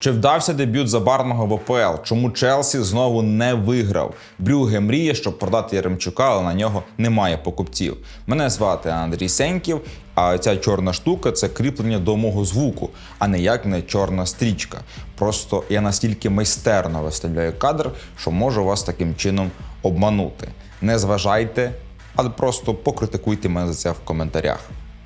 Чи вдався дебют забарного в ОПЛ? Чому Челсі знову не виграв? Брюге мріє, щоб продати Яремчука, але на нього немає покупців. Мене звати Андрій Сеньків, а ця чорна штука це кріплення до мого звуку, а ніяк не чорна стрічка. Просто я настільки майстерно виставляю кадр, що можу вас таким чином обманути. Не зважайте, але просто покритикуйте мене за це в коментарях.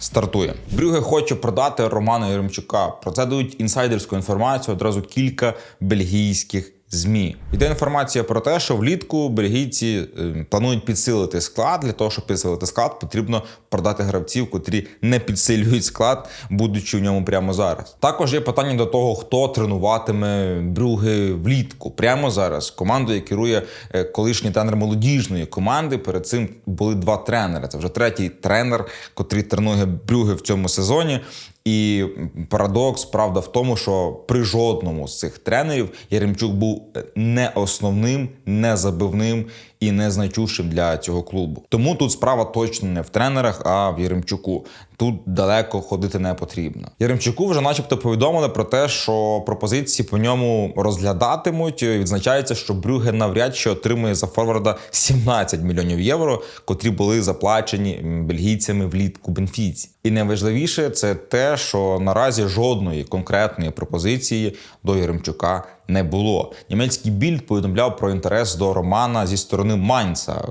Стартуємо. Брюге хоче продати Романа Єремчука. Про це дають інсайдерську інформацію одразу кілька бельгійських ЗМІ. Йде інформація про те, що влітку бельгійці е, планують підсилити склад. Для того, щоб підсилити склад, потрібно продати гравців, котрі не підсилюють склад, будучи в ньому прямо зараз. Також є питання до того, хто тренуватиме Брюге влітку. Прямо зараз командою керує е, колишній тренер молодіжної команди. Перед цим були два тренери. Це вже третій тренер, котрий тренує Брюге в цьому сезоні. І парадокс, правда, в тому, що при жодному з цих тренерів Яремчук був не основним, не забивним і не значущим для цього клубу. Тому тут справа точно не в тренерах, а в Яремчуку. Тут далеко ходити не потрібно. Яремчуку вже, начебто, повідомили про те, що пропозиції по ньому розглядатимуть. Відзначається, що Брюге навряд чи отримує за форварда 17 мільйонів євро, котрі були заплачені бельгійцями влітку Бенфіці. І найважливіше це те, що наразі жодної конкретної пропозиції до Яремчука не було. Німецький більд повідомляв про інтерес до Романа зі сторони Майнца. Е,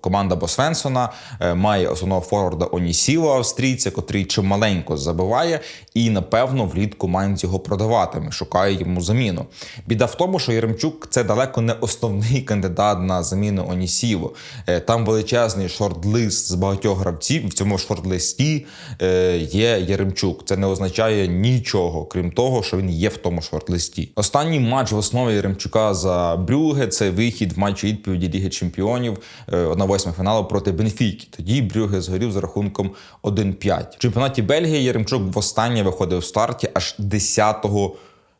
Команда Босвенсона е, має основного форварда Онісіва, австрійця, котрий чималенько забиває, і напевно влітку Майнц його продаватиме, шукає йому заміну. Біда в тому, що Яремчук це далеко не основний кандидат на заміну Онісіво. Е, Там величезний шорт-лист з багатьох гравців. В цьому шорт-листі є Яремчук. Це не означає нічого, крім того, що він є в тому шорт-листі. Останній матч в основі Яремчука за Брюге це вихід в матчі відповіді Ліги Чемпіонів на восьме фіналу проти Бенфіки. Тоді Брюге згорів за рахунком 1-5. В чемпіонаті Бельгії Яремчук востаннє виходив в старті аж 10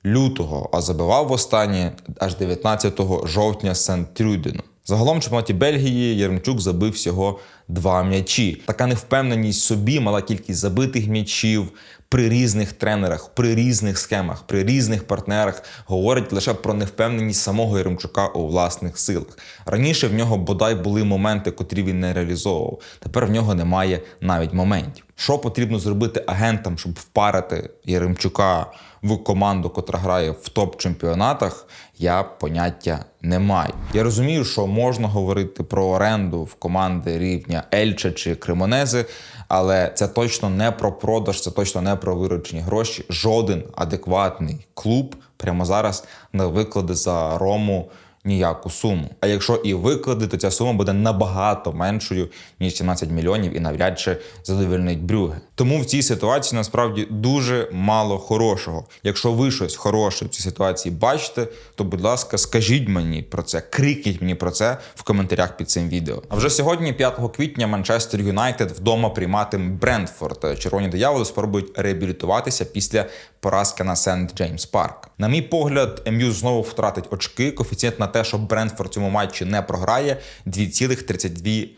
лютого, а забивав востаннє аж 19 жовтня Сент-Трюдену. Загалом в чемпіонаті Бельгії Яремчук забив всього два м'ячі. Така невпевненість собі, мала кількість забитих м'ячів при різних тренерах, при різних схемах, при різних партнерах говорить лише про невпевненість самого Яремчука у власних силах. Раніше в нього бодай були моменти, котрі він не реалізовував. Тепер в нього немає навіть моментів. Що потрібно зробити агентам, щоб впарити Яремчука в команду, котра грає в топ-чемпіонатах, я поняття не маю. Я розумію, що можна говорити про оренду в команди рівня Ельча чи Кремонези, але це точно не про продаж, це точно не про виручені гроші. Жоден адекватний клуб прямо зараз не викладе за Рому ніяку суму. А якщо і виклади, то ця сума буде набагато меншою ніж 17 мільйонів і навряд чи задовільнить Брюге. Тому в цій ситуації насправді дуже мало хорошого. Якщо ви щось хороше в цій ситуації бачите, то будь ласка, скажіть мені про це, крикніть мені про це в коментарях під цим відео. А вже сьогодні, 5 квітня, Манчестер Юнайтед вдома прийматиме Брентфорд. Червоні дияволи спробують реабілітуватися після поразки на Сент Джеймс Парк. На мій погляд, МЮ знову втратить очки. Коефіцієнт на те, що Брентфорд цьому матчі не програє 2,32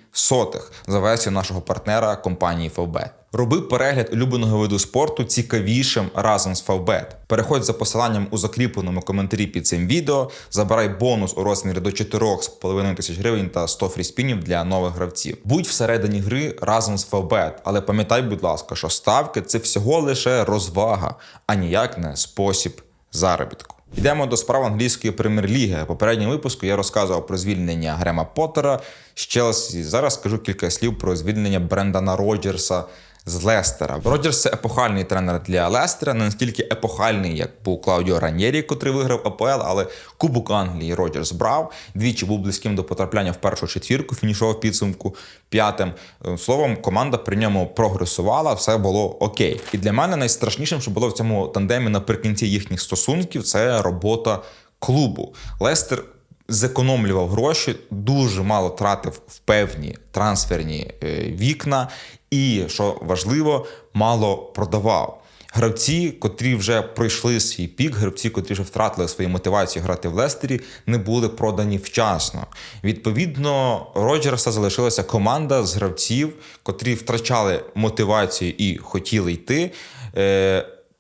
за версією нашого партнера компанії Favbet. Роби перегляд улюбленого виду спорту цікавішим разом з Favbet. Переходь за посиланням у закріпленому коментарі під цим відео, забирай бонус у розмірі до 4,5 тисяч гривень та 100 фріспінів для нових гравців. Будь всередині гри разом з Favbet, але пам'ятай, будь ласка, що ставки це всього лише розвага, а ніяк не спосіб заробітку. Йдемо до справ англійської прем'єр-ліги. Попередньому випуску я розказував про звільнення Грема Поттера з Челсі. Зараз скажу кілька слів про звільнення Брендана Роджерса з Лестера. Роджерс це епохальний тренер для Лестера, не настільки епохальний, як був Клаудіо Ранєрі, котрий виграв АПЛ, але Кубок Англії Роджерс брав. Двічі був близьким до потрапляння в першу четвірку, фінішував підсумку п'ятим. Словом, команда при ньому прогресувала, все було окей. І для мене найстрашнішим, що було в цьому тандемі наприкінці їхніх стосунків, це робота клубу. Лестер. Зекономлював гроші, дуже мало тратив в певні трансферні вікна, і що важливо, мало продавав. Гравці, котрі вже пройшли свій пік, гравці, котрі вже втратили свою мотивацію грати в Лестері, не були продані вчасно. Відповідно, Роджерса залишилася команда з гравців, котрі втрачали мотивацію і хотіли йти.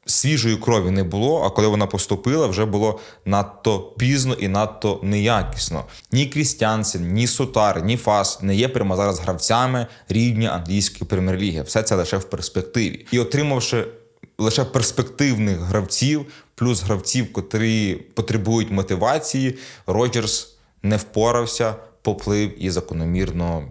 Свіжої крові не було, а коли вона поступила, вже було надто пізно і надто неякісно. Ні Крістянсен, ні Сутар, ні Фас не є прямо зараз гравцями рівня англійської прем'єр-ліги. Все це лише в перспективі. І отримавши лише перспективних гравців, плюс гравців, котрі потребують мотивації, Роджерс не впорався, поплив і закономірно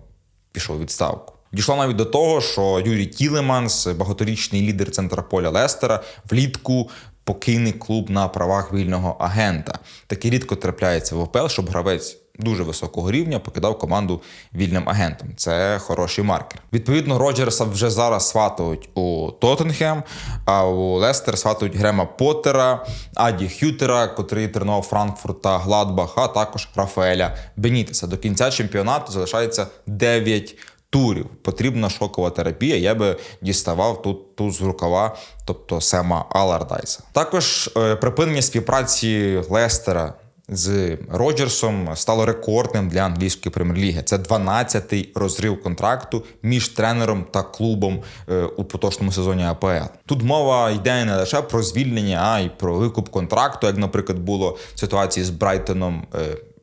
пішов відставку. Дійшло навіть до того, що Юрій Тілеманс, багаторічний лідер центра поля Лестера, влітку покине клуб на правах вільного агента. Таке рідко трапляється в ОПЛ, щоб гравець дуже високого рівня покидав команду вільним агентом. Це хороший маркер. Відповідно, Роджерса вже зараз сватають у Тоттенхем, а у Лестер сватають Грема Поттера, Аді Хютера, котрий тренував Франкфурт та Гладбах, а також Рафаеля Бенітеса. До кінця чемпіонату залишається 9 турів. Потрібна шокова терапія. Я би діставав тут ту з рукава, тобто Сема Алардайса. Також е, припинення співпраці Лестера. З Роджерсом стало рекордним для англійської прем'єр-ліги. Це 12-й розрив контракту між тренером та клубом е, у поточному сезоні АПЛ. Тут мова йде не лише про звільнення, а й про викуп контракту, як, наприклад, було в ситуації з Брайтоном.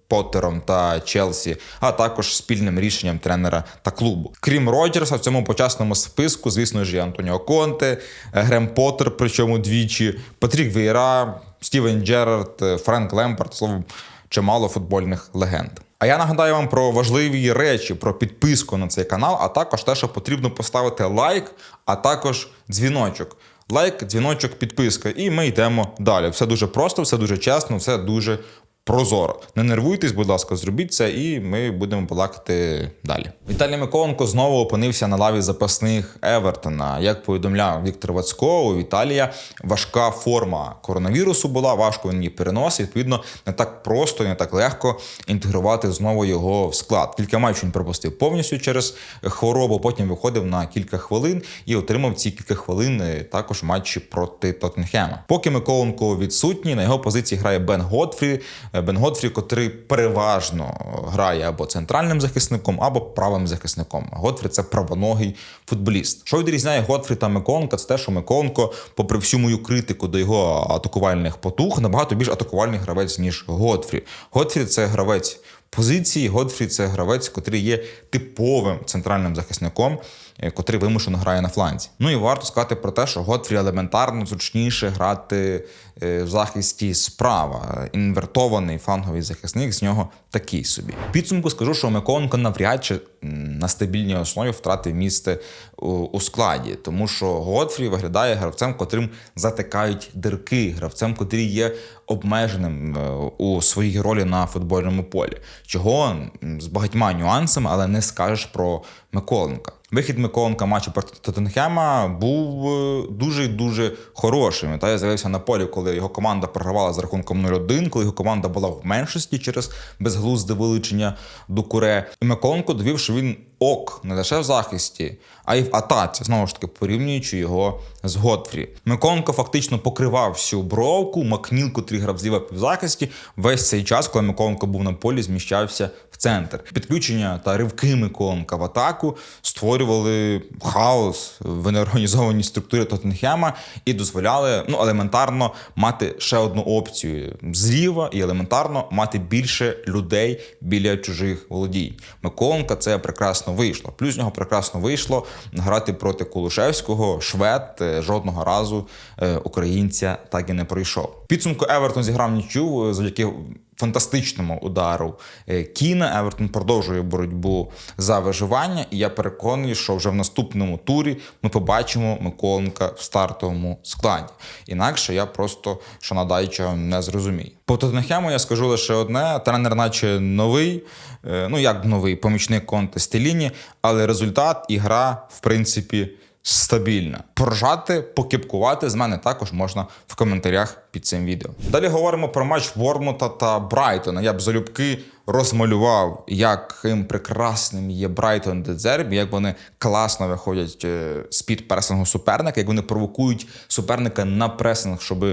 Е, Поттером та Челсі, а також спільним рішенням тренера та клубу. Крім Роджерса, в цьому почасному списку, звісно ж, є Антоніо Конте, Грем Поттер, причому двічі, Патрік Вейра, Стівен Джерард, Френк Лемпард, словом, чимало футбольних легенд. А я нагадаю вам про важливі речі, про підписку на цей канал, а також те, що потрібно поставити лайк, а також дзвіночок. Лайк, дзвіночок, підписка, і ми йдемо далі. Все дуже просто, все дуже чесно, все дуже прозоро. Не нервуйтесь, будь ласка, зробіть це, і ми будемо балакати далі. Віталій Миколенко знову опинився на лаві запасних Евертона. Як повідомляв Віктор Вацько, у Віталія важка форма коронавірусу була, важко він її переносить. Відповідно, не так просто, не так легко інтегрувати знову його в склад. Кілька матчів він пропустив повністю через хворобу. Потім виходив на кілька хвилин і отримав ці кілька хвилин е, також матчі проти Тоттенхема. Поки Миколенко відсутній, на його позиції грає Бен Готфрі. Бен Готфрі, котрий переважно грає або центральним захисником, або правим захисником. Готфрі це правоногий футболіст. Що відрізняє Готфрі та Миконка, це те, що Миконко, попри всю мою критику до його атакувальних потуг, набагато більш атакувальний гравець, ніж Готфрі. Готфрі це гравець позиції. Готфрі це гравець, котрий є типовим центральним захисником, е, котрий вимушено грає на фланзі. Ну і варто сказати про те, що Готфрі елементарно зручніше грати е, в захисті справа. Інвертований фланговий захисник з нього такий собі. В Підсумку скажу, що Миколенко навряд чи на стабільній основі втратив місце у, складі, тому що Готфрі виглядає гравцем, котрим затикають дирки, гравцем, котрий є обмеженим е, у своїй ролі на футбольному полі. Чого з багатьма нюансами, але не скажеш про Миколенка. Вихід Миколенка матчу проти Тоттенхема був е, дуже дуже хорошим. Та я з'явився на полі, коли його команда програвала з рахунком 0-1, коли його команда була в меншості через безглузде вилучення Дукуре. І Миколенко довів, що він ок не лише в захисті, а й в атаці, знову ж таки, порівнюючи його з Готфрі. Миколенко фактично покривав всю бровку, Макніл, котрий грав зліва півзахисті, весь цей час, коли Миколенко був на полі, зміщався в центр. Підключення та ривки Миколенка в атаку створювали хаос в неорганізованій структурі Тоттенхема і дозволяли ну, елементарно мати ще одну опцію зліва і елементарно мати більше людей біля чужих володінь. Миколенка це прекрасно вийшло. Плюс з нього прекрасно вийшло грати проти Кулушевського, швед е, жодного разу е, українця так і не пройшов. Підсумку Евертон зіграв нічю завдяки фантастичному удару е, Кіна. Евертон продовжує боротьбу за виживання, і я переконаний, що вже в наступному турі ми побачимо Миколенка в стартовому складі. Інакше я просто що надайча не зрозумію. По Тоттенхему я скажу лише одне: тренер, наче новий, е, ну як новий помічник Конте Стеліні, але результат і гра, в принципі, стабільна. Поржати, покипкувати з мене також можна в коментарях під цим відео. Далі говоримо про матч Вормута та Брайтона. Я б залюбки розмалював, яким прекрасним є Брайтон Дедзербі, як вони класно виходять е, з-під пресингу суперника, як вони провокують суперника на пресинг, щоб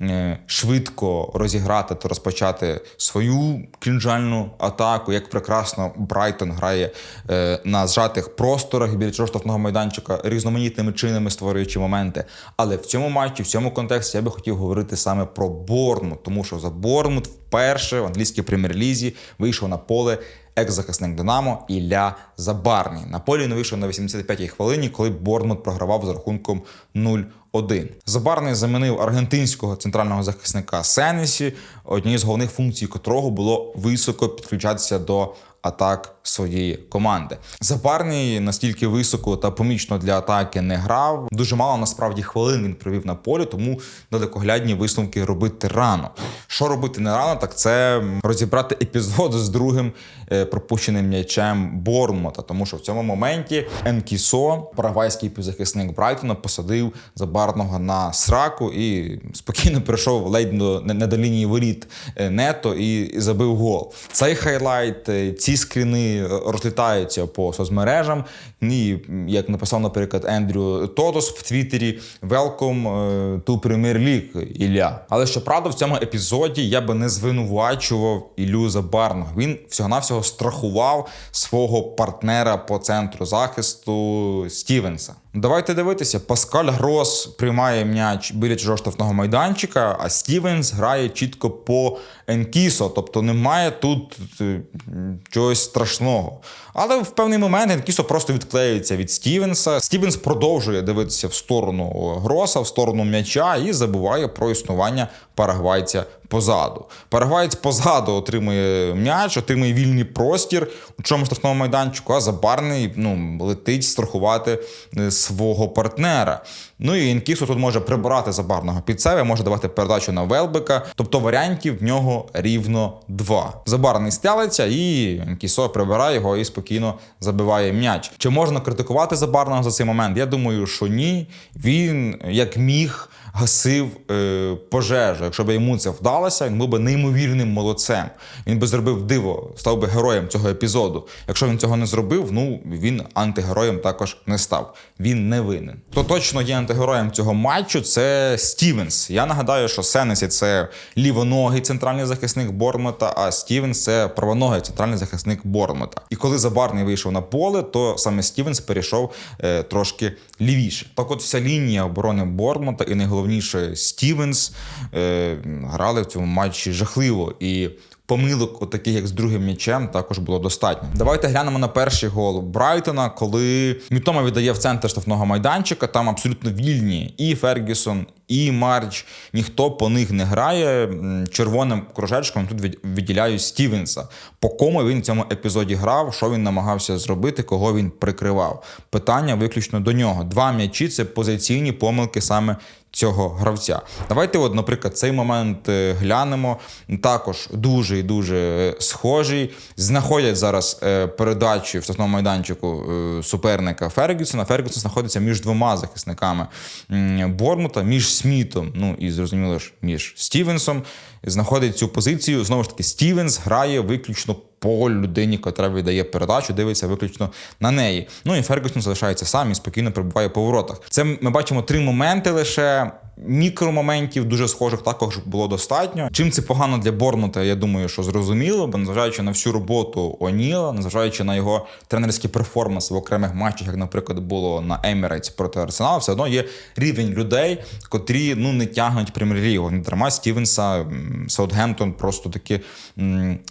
е, швидко розіграти та розпочати свою кінжальну атаку. Як прекрасно Брайтон грає е, на зжатих просторах біля штрафного майданчика різноманітними чинами створюючи моменти. Але в цьому матчі, в цьому контексті я би хотів говорити саме про Борнмут, тому що за Борнмут вперше в англійській прем'єр-лізі вийшов на поле екс-захисник Динамо Ілля Забарний. На полі він вийшов на 85-й хвилині, коли Борнмут програвав з рахунком 0-1. Забарний замінив аргентинського центрального захисника Сенесі, однією з головних функцій котрого було високо підключатися до атак своєї команди. Забарний настільки високо та помічно для атаки не грав. Дуже мало насправді хвилин він провів на полі, тому далекоглядні висновки робити рано. Що робити не рано, так це розібрати епізод з другим е, пропущеним м'ячем Борнмота, тому що в цьому моменті Енкісо, парагвайський півзахисник Брайтона, посадив забарного на сраку і спокійно прийшов ледь до не, до лінії воріт е, нето і, забив гол. Цей хайлайт, е, ці скріни розлітаються по соцмережам. І як написав, наприклад, Ендрю Тодос в Твіттері Welcome to Premier League, Ілля. Але щоправда, в цьому епізоді я би не звинувачував Ілю Забарного. Він всього-навсього страхував свого партнера по центру захисту Стівенса. Давайте дивитися. Паскаль Грос приймає м'яч біля чужого штрафного майданчика, а Стівенс грає чітко по Енкісо, тобто немає тут е, чогось страшного. Але в певний момент Енкісо просто відклеюється від Стівенса. Стівенс продовжує дивитися в сторону Гроса, в сторону м'яча і забуває про існування парагвайця позаду. Парагвайць позаду отримує м'яч, отримує вільний простір у чому штрафному майданчику, а забарний ну, летить страхувати е, свого партнера. Ну і Інкісу тут може прибирати забарного під себе, може давати передачу на Велбека. Тобто варіантів в нього рівно два. Забарний стялиться, і Інкісо прибирає його і спокійно забиває м'яч. Чи можна критикувати забарного за цей момент? Я думаю, що ні. Він як міг. Гасив е, пожежу. Якщо б йому це вдалося, він був би неймовірним молодцем. Він би зробив диво, став би героєм цього епізоду. Якщо він цього не зробив, ну він антигероєм також не став. Він не винен. Хто точно є антигероєм цього матчу, це Стівенс. Я нагадаю, що Сенесі це лівоногий центральний захисник Бормета, а Стівенс це правоногий центральний захисник Бормета. І коли Забарний вийшов на поле, то саме Стівенс перейшов е, трошки лівіше. Так, от вся лінія оборони Бормета і найголовніше Стівенс е, грали в цьому матчі жахливо. І помилок, таких як з другим м'ячем, також було достатньо. Давайте глянемо на перший гол Брайтона, коли Мітома віддає в центр штрафного майданчика. Там абсолютно вільні і Фергюсон, і Марч. Ніхто по них не грає. Червоним кружечком тут відділяю Стівенса. По кому він в цьому епізоді грав, що він намагався зробити, кого він прикривав. Питання виключно до нього. Два м'ячі це позиційні помилки саме. Цього гравця. Давайте, от, наприклад, цей момент е, глянемо. Також дуже і дуже е, схожий. Знаходять зараз е, передачі в штрафному майданчику суперника Фергюсона. Фергюсон знаходиться між двома захисниками Бормута, між Смітом, ну і зрозуміло ж, між Стівенсом. Знаходить цю позицію. Знову ж таки, Стівенс грає виключно по людині, яка віддає передачу, дивиться виключно на неї. Ну і Фергюсон залишається сам і спокійно перебуває по воротах. Це ми бачимо три моменти лише. Мікромоментів дуже схожих також було достатньо. Чим це погано для Борнута, я думаю, що зрозуміло, бо незважаючи на всю роботу Оніла, незважаючи на його тренерський перформанс в окремих матчах, як, наприклад, було на Емірейтс проти Арсенала, все одно є рівень людей, котрі ну не тягнуть прем'єр-лігу. Дарма Стівенса Саутгемптон просто таки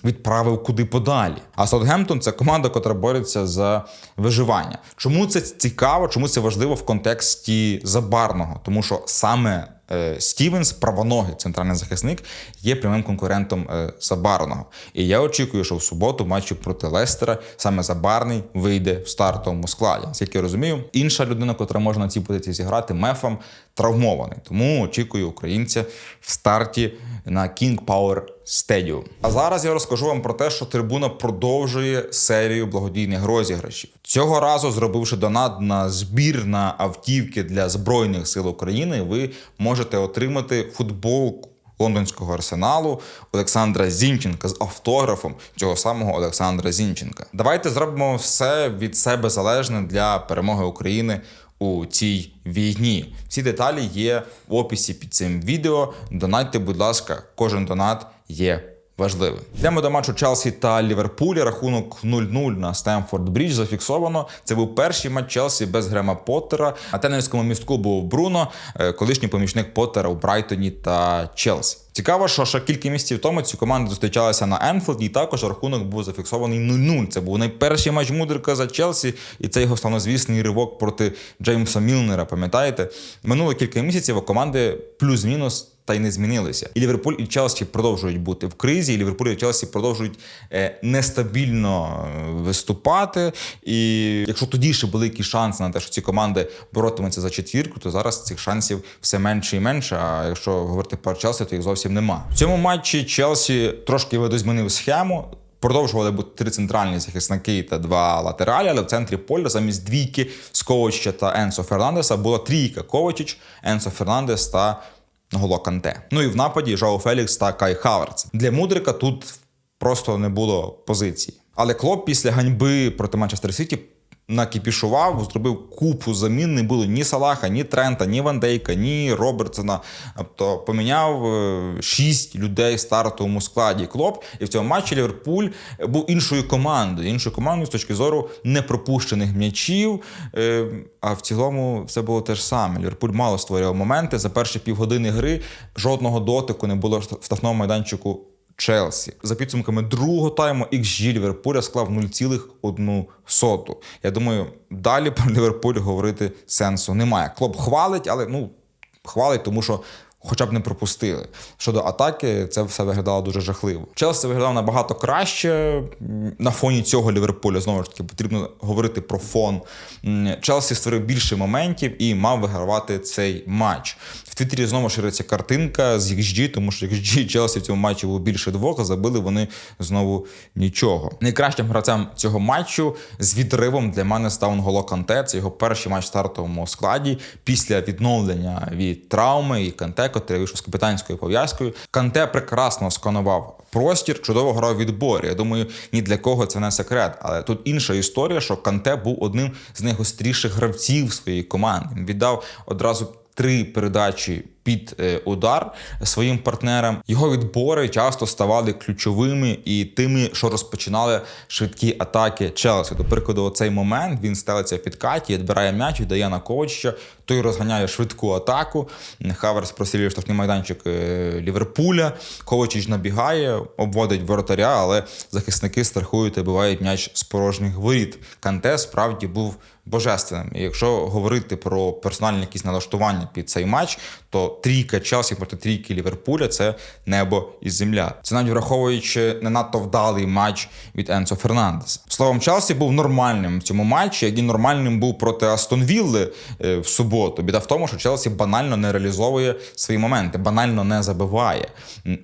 відправив куди подалі. А Саутгемптон це команда, котра бореться за виживання. Чому це цікаво? Чому це важливо в контексті забарного? Тому що саме Е, Стівенс, правоногий центральний захисник, є прямим конкурентом е, Забарного. І я очікую, що в суботу в матчі проти Лестера саме Забарний вийде в стартовому складі. Наскільки я розумію, інша людина, котра може на цій позиції зіграти, мефом травмований. Тому очікую українця в старті на King Power Stadium. А зараз я розкажу вам про те, що трибуна продовжує серію благодійних розіграшів. Цього разу, зробивши донат на збір на автівки для збройних сил України, ви можете отримати футболку лондонського арсеналу Олександра Зінченка з автографом цього самого Олександра Зінченка. Давайте зробимо все від себе залежне для перемоги України у цій війні. Всі деталі є в описі під цим відео. Донатьте, будь ласка, кожен донат є важливим. Йдемо до матчу Челсі та Ліверпуля. Рахунок 0-0 на Стемфорд Брідж зафіксовано. Це був перший матч Челсі без Грема Поттера. На тенерському містку був Бруно, е, колишній помічник Поттера у Брайтоні та Челсі. Цікаво, що ще кілька місяців тому ці команди зустрічалися на Енфілді, і також рахунок був зафіксований 0-0. Це був найперший матч Мудрика за Челсі, і це його славнозвісний ривок проти Джеймса Мілнера. Пам'ятаєте? Минуло кілька місяців, а команди плюс-мінус. Та й не змінилися. І Ліверпуль і Челсі продовжують бути в кризі. і Ліверпуль і Челсі продовжують е, нестабільно е, виступати. І якщо тоді ще були якісь шанси на те, що ці команди боротимуться за четвірку, то зараз цих шансів все менше і менше. А якщо говорити про Челсі, то їх зовсім нема. В цьому матчі Челсі трошки видозмінив схему. Продовжували бути три центральні захисники та два латералі, але в центрі поля замість двійки з Ковачича та Енсо Фернандеса була трійка Ковачич, Енсо Фернандес та Голо Канте. Ну і в нападі Жоу Фелікс та Кай Хаверц. Для Мудрика тут просто не було позиції. Але Клоп після ганьби проти Манчестер Сіті накіпішував, зробив купу замін. Не було ні Салаха, ні Трента, ні Вандейка, ні Робертсона. Тобто поміняв е, шість людей в стартовому складі Клоп. І в цьому матчі Ліверпуль був іншою командою. Іншою командою з точки зору непропущених м'ячів. Е, а в цілому все було те ж саме. Ліверпуль мало створював моменти. За перші півгодини гри жодного дотику не було в штрафному майданчику. Челсі за підсумками другого тайму XG Ліверпуля склав 0,1. Я думаю, далі про Ліверпуль говорити сенсу немає. Клоп хвалить, але ну хвалить, тому що. Хоча б не пропустили. Щодо атаки, це все виглядало дуже жахливо. Челсі виглядав набагато краще. На фоні цього Ліверпуля знову ж таки потрібно говорити про фон. Челсі створив більше моментів і мав вигравати цей матч. В Твіттері знову шириться картинка з XG, тому що XG Челсі в цьому матчі було більше двох, забили вони знову нічого. Найкращим гравцем цього матчу з відривом для мене став Нголо Канте. Це його перший матч в стартовому складі після відновлення від травми і Канте, котрий вийшов з капітанською пов'язкою. Канте прекрасно сканував простір, чудово грав відбор. Я думаю, ні для кого це не секрет. Але тут інша історія, що Канте був одним з найгостріших гравців своєї команди. Він віддав одразу три передачі під е, удар своїм партнерам. Його відбори часто ставали ключовими і тими, що розпочинали швидкі атаки Челсі. До прикладу, цей момент він стелиться під каті, відбирає м'яч, віддає на Ковача, той розганяє швидку атаку. Хаверс прострілює штрафний майданчик е, Ліверпуля. Ковачич набігає, обводить воротаря, але захисники страхують і бувають м'яч з порожніх воріт. Канте справді був божественним. І якщо говорити про персональні якісь налаштування під цей матч, то трійка Челсі проти трійки Ліверпуля це небо і земля. Це навіть враховуючи не надто вдалий матч від Енсо Фернандеса. Словом, Челсі був нормальним в цьому матчі, як і нормальним був проти Астон Вілли е, в суботу. Біда в тому, що Челсі банально не реалізовує свої моменти, банально не забиває.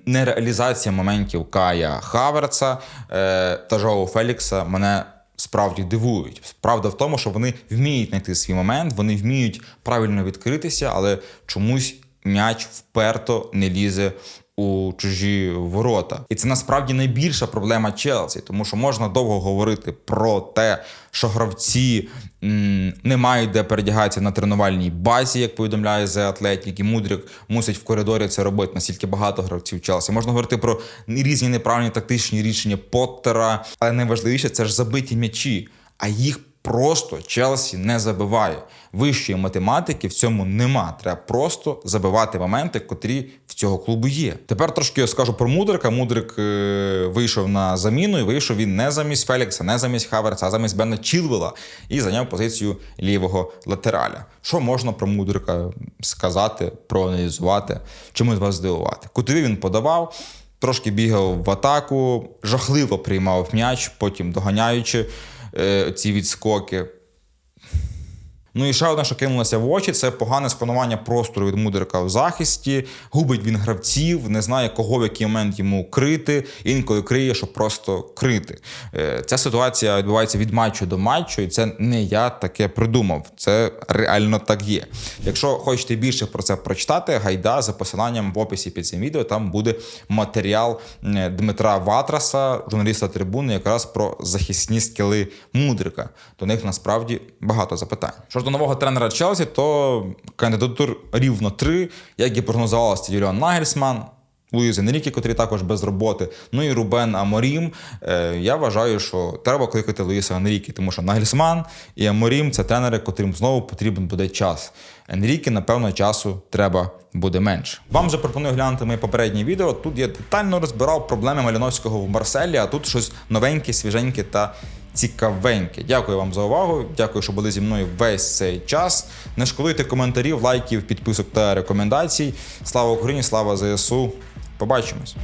Нереалізація моментів Кая Хаверца е, та Жоу Фелікса мене справді дивують. Правда в тому, що вони вміють знайти свій момент, вони вміють правильно відкритися, але чомусь м'яч вперто не лізе. У чужі ворота, і це насправді найбільша проблема Челсі, тому що можна довго говорити про те, що гравці м, не мають де передягатися на тренувальній базі, як повідомляє The Athletic, і Мудрик мусить в коридорі це робити настільки багато гравців Челсі. Можна говорити про різні неправильні тактичні рішення Поттера, але найважливіше це ж забиті м'ячі, а їх просто Челсі не забиває. Вищої математики в цьому нема. Треба просто забивати моменти, котрі в цього клубу є. Тепер трошки я скажу про Мудрика. Мудрик е вийшов на заміну і вийшов він не замість Фелікса, не замість Хаверца, а замість Бена Чілвела і зайняв позицію лівого латераля. Що можна про Мудрика сказати, проаналізувати, чимось вас здивувати? Кутові він подавав. Трошки бігав в атаку, жахливо приймав м'яч, потім доганяючи ці відскоки. Ну і ще одне, що кинулося в очі, це погане сканування простору від Мудрика в захисті. Губить він гравців, не знає, кого в який момент йому крити. Інколи криє, щоб просто крити. Е, Ця ситуація відбувається від матчу до матчу, і це не я таке придумав. Це реально так є. Якщо хочете більше про це прочитати, гайда за посиланням в описі під цим відео. Там буде матеріал Дмитра Ватраса, журналіста трибуни, якраз про захисні скіли Мудрика. До них насправді багато запитань. Що ж до нового тренера Челсі, то кандидатур рівно три, як і прогнозувалося Юліан Нагельсман. Луїз Енрікі, котрий також без роботи. Ну і Рубен Аморім. Е, я вважаю, що треба кликати Луїса Енрікі, тому що Нагельсман і Аморім це тренери, котрим знову потрібен буде час. Енрікі, напевно, часу треба буде менше. Вам вже пропоную глянути моє попереднє відео. Тут я детально розбирав проблеми Маліновського в Марселі, а тут щось новеньке, свіженьке та цікавеньке. Дякую вам за увагу. Дякую, що були зі мною весь цей час. Не шкодуйте коментарів, лайків, підписок та рекомендацій. Слава Україні, слава ЗСУ. Побачимось.